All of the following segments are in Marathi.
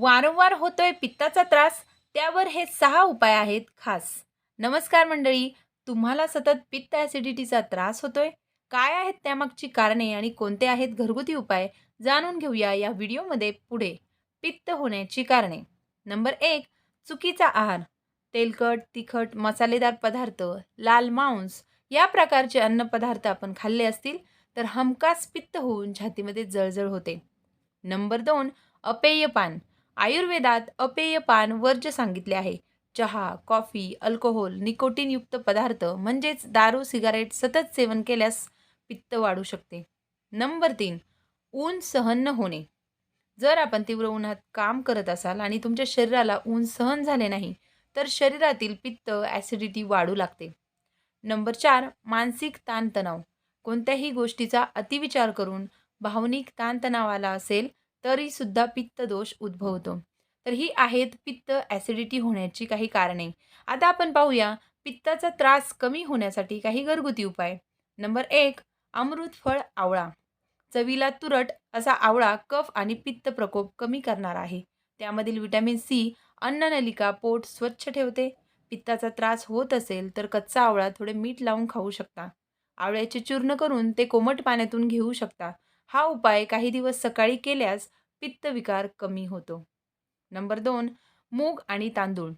वारंवार होतोय पित्ताचा त्रास त्यावर हे सहा उपाय आहेत खास. नमस्कार मंडळी तुम्हाला सतत पित्त ॲसिडिटीचा त्रास होतोय? काय आहेत त्यामागची कारणे आणि कोणते आहेत घरगुती उपाय? जाणून घेऊया या व्हिडिओमध्ये पुढे. पित्त होण्याची कारणे. नंबर एक चुकीचा आहार. तेलकट तिखट मसालेदार पदार्थ लाल मांस या प्रकारचे अन्नपदार्थ आपण खाल्ले असतील तर हमखास पित्त होऊन छातीमध्ये जळजळ होते. नंबर दोन अपेय पान. आयुर्वेदात अपेय पान वर्ज्य सांगितले आहे. चहा कॉफी अल्कोहोल निकोटीनयुक्त पदार्थ म्हणजेच दारू सिगारेट सतत सेवन केल्यास पित्त वाढू शकते. नंबर तीन ऊन सहन न होणे. जर आपण तीव्र उन्हात काम करत असाल आणि तुमच्या शरीराला ऊन सहन झाले नाही तर शरीरातील पित्त ॲसिडिटी वाढू लागते. नंबर चार मानसिक ताणतणाव. कोणत्याही गोष्टीचा अतिविचार करून भावनिक ताणतणाव आला असेल तरीसुद्धा पित्त दोष उद्भवतो. तर ही आहेत पित्त ॲसिडिटी होण्याची काही कारणे. आता आपण पाहूया पित्ताचा त्रास कमी होण्यासाठी काही घरगुती उपाय. नंबर एक अमृत फळ आवळा. चवीला तुरट असा आवळा कफ आणि पित्त प्रकोप कमी करणार आहे. त्यामधील विटॅमिन सी अन्ननलिका पोट स्वच्छ ठेवते. पित्ताचा त्रास होत असेल तर कच्चा आवळा थोडे मीठ लावून खाऊ शकता. आवळ्याचे चूर्ण करून ते कोमट पाण्यातून घेऊ शकता. हा उपाय काही दिवस सकाळी केल्यास पित्तविकार कमी होतो. नंबर दोन मूग आणि तांदूळ.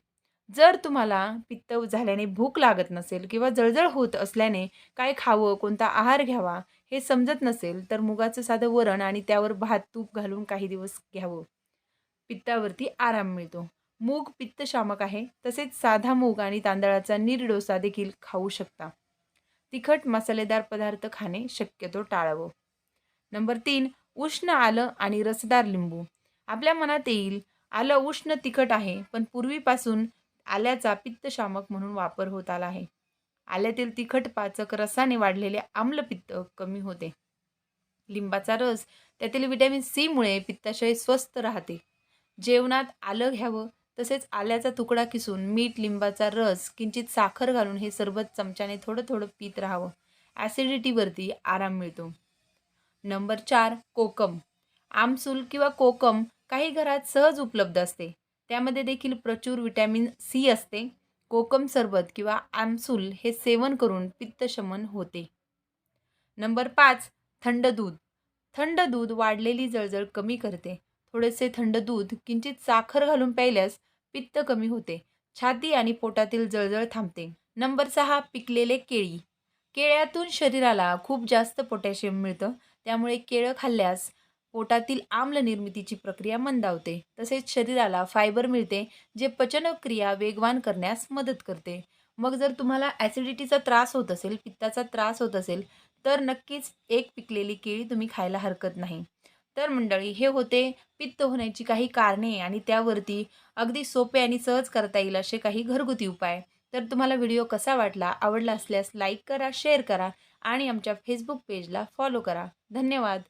जर तुम्हाला पित्त झाल्याने भूक लागत नसेल किंवा जळजळ होत असल्याने काय खावं कोणता आहार घ्यावा हे समजत नसेल तर मुगाचं साधं वरण आणि त्यावर भात तूप घालून काही दिवस घ्यावं. पित्तावरती आराम मिळतो. मूग पित्तशामक आहे तसेच साधा मूग आणि तांदळाचा निरडोसा देखील खाऊ शकता. तिखट मसालेदार पदार्थ खाणे शक्यतो टाळावं. नंबर तीन उष्ण आलं आणि रसदार लिंबू. आपल्या मनात येईल आलं उष्ण तिखट आहे पण पूर्वीपासून आल्याचा पित्तशामक म्हणून वापर होत आला आहे. आल्यातील तिखट पाचक रसाने वाढलेले आम्लपित्त कमी होते. लिंबाचा रस त्यातील विटॅमिन सीमुळे पित्ताशय स्वस्त राहते. जेवणात आलं घ्यावं तसेच आल्याचा तुकडा किसून मीठ लिंबाचा रस किंचित साखर घालून हे सरबत चमच्याने थोडं थोडं पीत राहावं. ॲसिडिटीवरती आराम मिळतो. नंबर चार कोकम. आमसूल किंवा कोकम काही घरात सहज उपलब्ध असते. त्यामध्ये देखील प्रचूर विटॅमिन सी असते. कोकम सरबत किंवा आमसूल हे सेवन करून पित्तशमन होते. नंबर पाच थंड दूध. थंड दूध वाढलेली जळजळ कमी करते. थोडेसे थंड दूध किंचित साखर घालून प्यायल्यास पित्त कमी होते. छाती आणि पोटातील जळजळ थांबते. नंबर सहा पिकलेले केळी. केळ्यातून शरीराला खूप जास्त पोटॅशियम मिळतं. त्यामुळे केळं खाल्ल्यास पोटातील आम्ल निर्मितीची प्रक्रिया मंदावते. तसेच शरीराला फायबर मिळते जे पचनक्रिया वेगवान करण्यास मदत करते. मग जर तुम्हाला ॲसिडिटीचा त्रास होत असेल पित्ताचा त्रास होत असेल तर नक्कीच एक पिकलेली केळी तुम्ही खायला हरकत नाही. तर मंडळी हे होते पित्त होण्याची काही कारणे आणि त्यावरती अगदी सोपे आणि सहज करता येईल असे काही घरगुती उपाय. तर तुम्हाला व्हिडिओ कसा वाटला आवडला असल्यास लाईक करा शेअर करा आणि आमच्या फेसबुक पेजला फॉलो करा. धन्यवाद.